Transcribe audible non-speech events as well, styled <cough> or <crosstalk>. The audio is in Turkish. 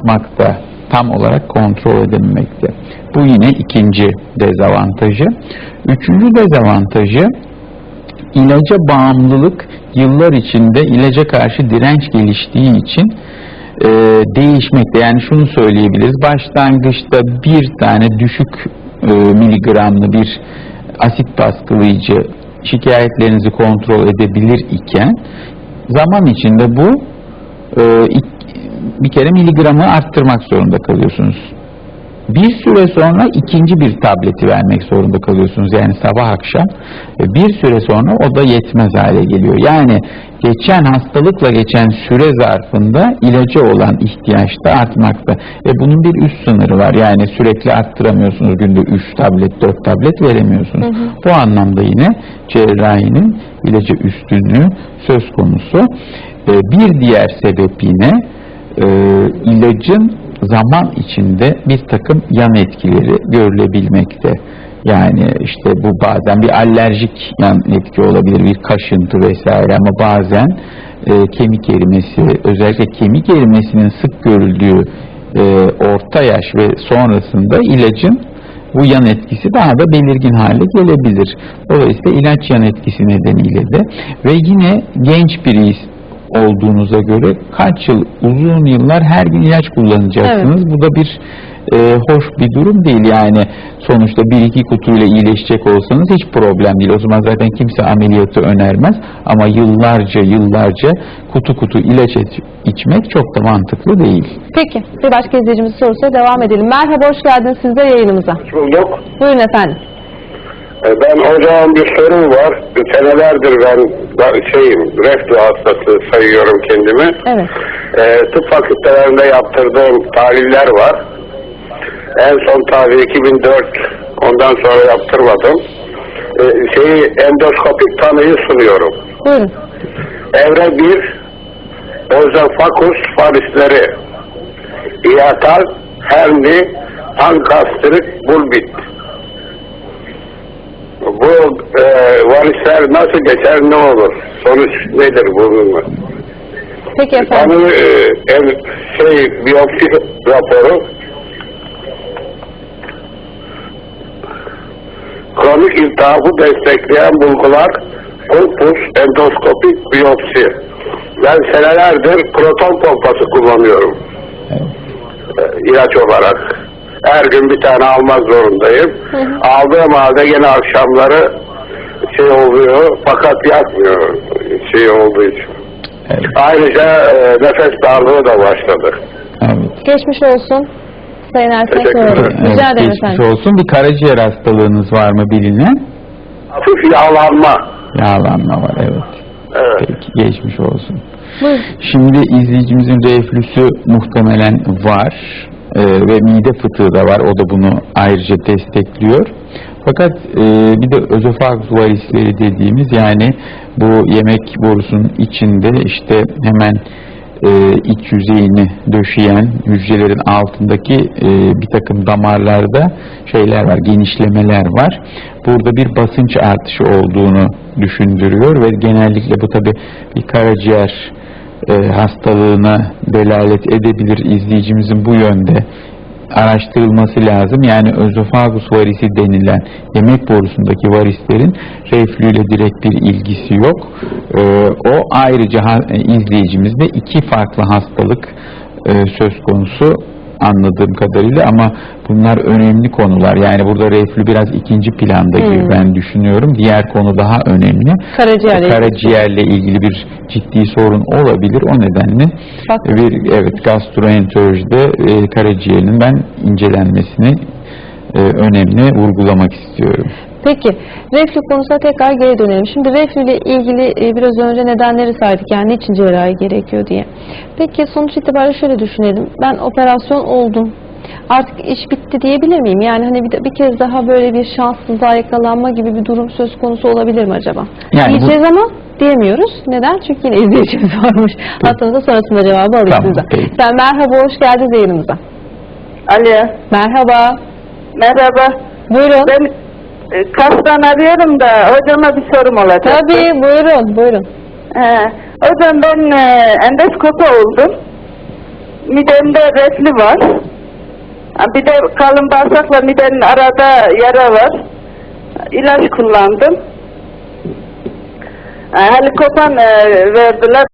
artmakta, tam olarak kontrol edilmekte. Bu yine ikinci dezavantajı. Üçüncü dezavantajı ilaca bağımlılık yıllar içinde ilaca karşı direnç geliştiği için e, değişmekte. Yani şunu söyleyebiliriz. Başlangıçta bir tane düşük e, miligramlı bir asit baskılayıcı şikayetlerinizi kontrol edebilir iken zaman içinde bu e, bir kere miligramı arttırmak zorunda kalıyorsunuz. Bir süre sonra ikinci bir tableti vermek zorunda kalıyorsunuz. Yani sabah akşam. Ve bir süre sonra o da yetmez hale geliyor. Yani geçen hastalıkla geçen süre zarfında ilaca olan ihtiyaç da artmakta. Ve bunun bir üst sınırı var. Yani sürekli arttıramıyorsunuz. Günde 3 tablet, 4 tablet veremiyorsunuz. Bu anlamda yine cerrahinin ilaca üstünlüğü söz konusu. Ee, Bir diğer sebep yine e, ilacın zaman içinde bir takım yan etkileri görülebilmekte. Yani işte bu bazen bir alerjik yan etki olabilir, bir kaşıntı vesaire ama bazen e, kemik erimesi, özellikle kemik erimesinin sık görüldüğü e, orta yaş ve sonrasında ilacın bu yan etkisi daha da belirgin hale gelebilir. Dolayısıyla ilaç yan etkisi nedeniyle de ve yine genç biriyiz olduğunuza göre kaç yıl, uzun yıllar her gün ilaç kullanacaksınız. Bu da bir e, hoş bir durum değil yani sonuçta bir iki kutuyla iyileşecek olsanız hiç problem değil. O zaman zaten kimse ameliyatı önermez ama yıllarca yıllarca kutu kutu ilaç iç- içmek çok da mantıklı değil. Peki bir başka izleyicimiz sorusuna devam edelim. Merhaba hoş geldiniz siz de yayınımıza. Hoş bulduk. Buyurun efendim. E, Ben hocam bir sorum var. Senelerdir ben şeyim, reflü hastası sayıyorum kendimi. Evet. E, tıp fakültelerinde yaptırdığım tahliller var. En son tahlil 2004. Ondan sonra yaptırmadım. E, şeyi endoskopik tanıyı sunuyorum. Buyurun. Evre 1 Ozofagus farisleri iatal herni ankastrik bulbit bu e, varisler nasıl geçer ne olur? Sonuç nedir bunun? Peki efendim. Tanı e, ev, şey biyopsi raporu kronik iltihabı destekleyen bulgular pulpus endoskopik biyopsi. Ben senelerdir proton pompası kullanıyorum Evet. e, ilaç olarak. Her gün bir tane almak zorundayım. Hı hı. Aldığım halde yine akşamları şey oluyor fakat yatmıyor şey olduğu için. Evet. Ayrıca e, nefes darlığı da başladı. evet. Geçmiş olsun. Sayın soralım. Evet, Rica ederim geçmiş efendim. olsun. Bir karaciğer hastalığınız var mı bilinen? Hafif yağlanma. Yağlanma var evet. Evet. Peki geçmiş olsun. Buyurun. Şimdi izleyicimizin reflüsü muhtemelen var e, ve mide fıtığı da var. O da bunu ayrıca destekliyor. Fakat e, bir de özofagus varisleri dediğimiz yani bu yemek borusunun içinde işte hemen e, iç yüzeyini döşeyen hücrelerin altındaki e, bir takım damarlarda şeyler var, genişlemeler var. Burada bir basınç artışı olduğunu düşündürüyor ve genellikle bu tabi bir karaciğer e, hastalığına delalet edebilir izleyicimizin bu yönde araştırılması lazım. Yani özofagus varisi denilen yemek borusundaki varislerin reflüyle direkt bir ilgisi yok. E, o ayrıca e, izleyicimizde iki farklı hastalık e, söz konusu anladığım kadarıyla ama bunlar önemli konular. Yani burada reflü biraz ikinci planda gibi Hmm. ben düşünüyorum. Diğer konu daha önemli. Karaciğerle ilgili. Karaciğerle ilgili bir ciddi sorun olabilir. O nedenle Bak- bir evet gastroenterolojide e, karaciğerinin ben incelenmesini e, önemli vurgulamak istiyorum. Peki reflü konusuna tekrar geri dönelim. Şimdi reflü ile ilgili e, biraz önce nedenleri saydık yani niçin cerrahi gerekiyor diye. Peki sonuç itibariyle şöyle düşünelim. Ben operasyon oldum. Artık iş bitti diyebilir miyim? Yani hani bir, de- bir kez daha böyle bir şanssızlığa yakalanma gibi bir durum söz konusu olabilir mi acaba? Yani bu- Diyeceğiz ama diyemiyoruz. Neden? Çünkü yine izleyicimiz <laughs> varmış. Hatta sonrasında cevabı alayım Tamam. Sen merhaba, hoş geldiniz yayınımıza. Alo, Merhaba. Merhaba. Buyurun. Ben e, kastan arıyorum da hocama bir sorum olacak. Tabii, buyurun, buyurun. He, hocam ben e, endoskopi oldum. midemde reflü var. Bir de kalın bağırsakla midenin arada yara var. İlaç kullandım. Helikopan e, verdiler.